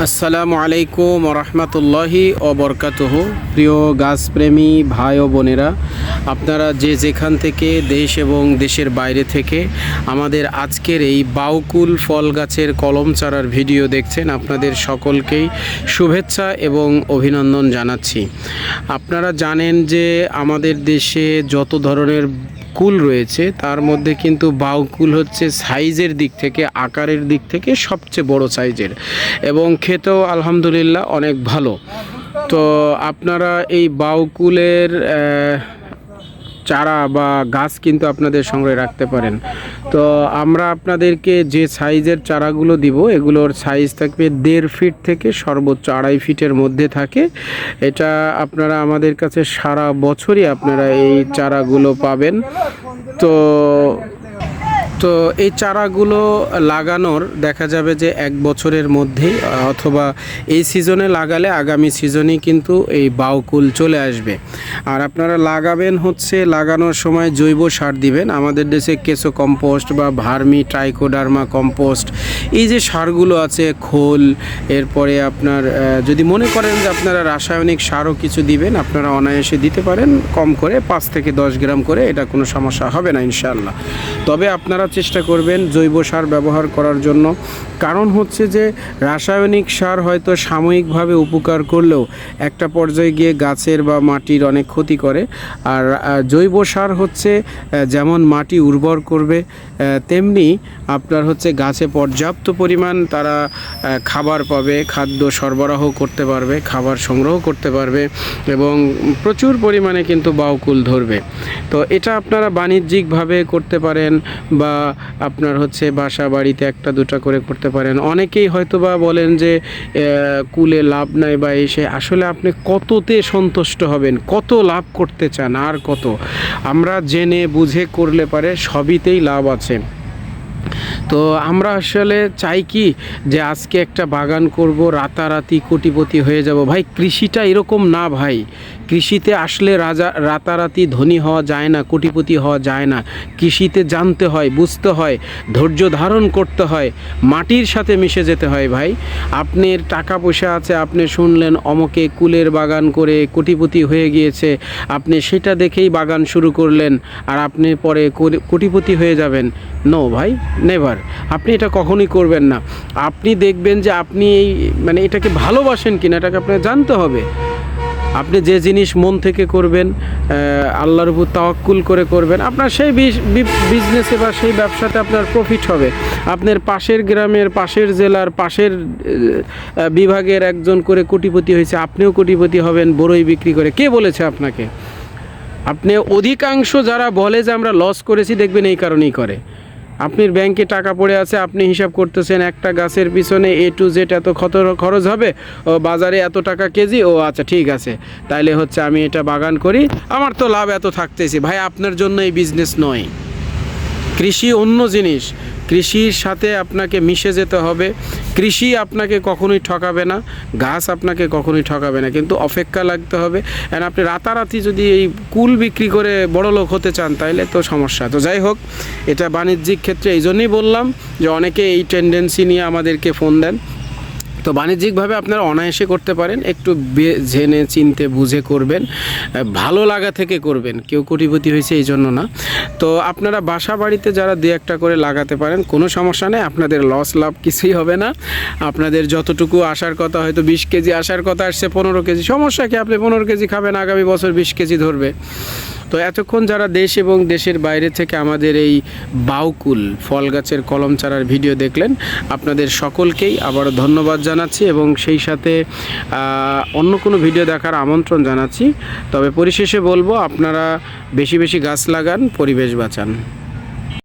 আসসালামু আলাইকুম রহমতুল্লাহি অবরকাতহ প্রিয় গাছপ্রেমী ভাই ও বোনেরা, আপনারা যে যেখান থেকে দেশ এবং দেশের বাইরে থেকে আমাদের আজকের এই বাউকুল ফল গাছের কলম চারার ভিডিও দেখছেন, আপনাদের সকলকেই শুভেচ্ছা এবং অভিনন্দন জানাচ্ছি। আপনারা জানেন যে আমাদের দেশে যত ধরনের কুল রয়েছে, তার মধ্যে কিন্তু বাউকুল হচ্ছে সাইজের দিক থেকে, আকারের দিক থেকে সবচেয়ে বড় সাইজের। এবং খেতেও আলহামদুলিল্লাহ অনেক ভালো। তো আপনারা এই বাউকুলের চারা বা গাছ কিন্তু আপনাদের সংগ্রহে রাখতে পারেন। তো আমরা আপনাদেরকে যে সাইজের চারাগুলো দিব, এগুলোর সাইজ থাকবে দেড় ফিট থেকে সর্বোচ্চ আড়াই ফিটের মধ্যে থাকে। এটা আপনারা আমাদের কাছে সারা বছরই আপনারা এই চারাগুলো পাবেন। তো তো এই চারাগুলো লাগানোর দেখা যাবে যে এক বছরের মধ্যেই, অথবা এই সিজনে লাগালে আগামী সিজনেই কিন্তু এই বাউকুল চলে আসবে। আর আপনারা লাগাবেন হচ্ছে লাগানোর সময় জৈব সার দিবেন। আমাদের দেশে কেঁচো কম্পোস্ট বা ভার্মি ট্রাইকোডার্মা কম্পোস্ট, এই যে সারগুলো আছে, খোল, এরপরে আপনার যদি মনে করেন যে আপনারা রাসায়নিক সারও কিছু দিবেন, আপনারা অনায়াসে দিতে পারেন। কম করে পাঁচ থেকে দশ গ্রাম করে, এটা কোনো সমস্যা হবে না ইনশাল্লাহ তবে আপনারা চেষ্টা করবেন জৈব সার ব্যবহার করার জন্য। কারণ হচ্ছে যে, রাসায়নিক সার হয়তো সাময়িকভাবে উপকার করলেও একটা পর্যায়ে গিয়ে গাছের বা মাটির অনেক ক্ষতি করে। আর জৈব সার হচ্ছে যেমন মাটি উর্বর করবে তেমনি আপনার হচ্ছে গাছে পর্যাপ্ত পরিমাণ তারা খাবার পাবে, খাদ্য সরবরাহ করতে পারবে, খাবার সংগ্রহ করতে পারবে এবং প্রচুর পরিমাণে কিন্তু বাউকুল ধরবে। তো এটা আপনারা বাণিজ্যিকভাবে করতে পারেন বা আপনার হচ্ছে বাসা বাড়িতে একটা দুটা করে করতে পারেন। অনেকেই হয়তো বা বলেন যে কুলে লাভ নাই বা এসে আসলে আপনি কততে সন্তুষ্ট হবেন? কত লাভ করতে চান? আর কত? আমরা জেনে বুঝে করলে পারে সবইতেই লাভ আছে। তো আমরা আসলে চাই কি যে, আজকে একটা বাগান করব, রাতারাতি কোটিপতি হয়ে যাব। ভাই, কৃষিটা এরকম না ভাই। কৃষিতে আসলে রাজা রাতারাতি ধনী হওয়া যায় না, কোটিপতি হওয়া যায় না। কৃষিতে জানতে হয়, বুঝতে হয়, ধৈর্য ধারণ করতে হয়, মাটির সাথে মিশে যেতে হয় ভাই। আপনার টাকা পয়সা আছে, আপনি শুনলেন অমকে কুলের বাগান করে কোটিপতি হয়ে গিয়েছে, আপনি সেটা দেখেই বাগান শুরু করলেন আর আপনি পরে কোটি- কোটিপতি হয়ে যাবেন। নো ভাই নেভার আপনি এটা কখনোই করবেন না। আপনি দেখবেন যে আপনি এই মানে এটাকে ভালোবাসেন কিনা, এটাকে আপনাকে জানতে হবে। আপনি যে জিনিস মন থেকে করবেন আল্লাহর উপর তাওয়াক্কুল করে করবেন, আপনার সেই বিজনেসে বা সেই ব্যবসাতে আপনার প্রফিট হবে। আপনার পাশের গ্রামের, পাশের জেলার, পাশের বিভাগের একজন করে কোটিপতি হয়েছে, আপনিও কোটিপতি হবেন, বড়ই বিক্রি করে। কে বলেছে আপনাকে? আপনি অধিকাংশ যারা বলে যে আমরা লস করেছি, দেখবেন এই কারণেই করে। আপনার ব্যাংকে টাকা পড়ে আছে, আপনি হিসাব করতেছেন একটা গাছের পিছনে এ টু জেড এত খত খরচ হবে? ও, বাজারে এত টাকা কেজি? ও আচ্ছা ঠিক আছে। তাইলে হচ্ছে আমি এটা বাগান করি। আমার তো লাভ এত থাকতেছি। ভাই, আপনার জন্য এই বিজনেস নয়। কৃষি অন্য জিনিস। কৃষির সাথে আপনাকে মিশে যেতে হবে। কৃষি আপনাকে কখনোই ঠকাবে না গাছ আপনাকে কখনোই ঠকাবে না, কিন্তু অপেক্ষা লাগতে হবে। অ্যান্ড আপনি রাতারাতি যদি এই কুল বিক্রি করে বড় লোক হতে চান তাহলে তো সমস্যা। তো যাই হোক, এটা বাণিজ্যিক ক্ষেত্রে এই জন্যই বললাম যে অনেকে এই টেন্ডেন্সি নিয়ে আমাদেরকে ফোন দেন। তো বাণিজ্যিকভাবে আপনারা অনায়াসে করতে পারেন, একটু জেনে, চিনতে, বুঝে করবেন ভালো লাগা থেকে করবেন, কেউ কোটিপতি হয়েছে এই জন্য না। তো আপনারা বাসা বাড়িতে যারা দু একটা করে লাগাতে পারেন, কোনো সমস্যা নেই, আপনাদের লস লাভ কিছুই হবে না। আপনাদের যতটুকু আসার কথা, হয়তো বিশ কেজি আসার কথা আসছে পনেরো কেজি, সমস্যা কি আপনি পনেরো কেজি খাবেন, আগামী বছর বিশ কেজি ধরবে। তো এতক্ষণ যারা দেশ এবং দেশের বাইরে থেকে আমাদের এই বাউকুল ফল গাছের কলম চারার ভিডিও দেখলেন, আপনাদের সকলকেই আবার ধন্যবাদ জানাচ্ছি এবং সেই সাথে অন্য কোনো ভিডিও দেখার আমন্ত্রণ জানাচ্ছি। তবে পরিশেষে বলব, আপনারা বেশি বেশি গাছ লাগান, পরিবেশ বাঁচান।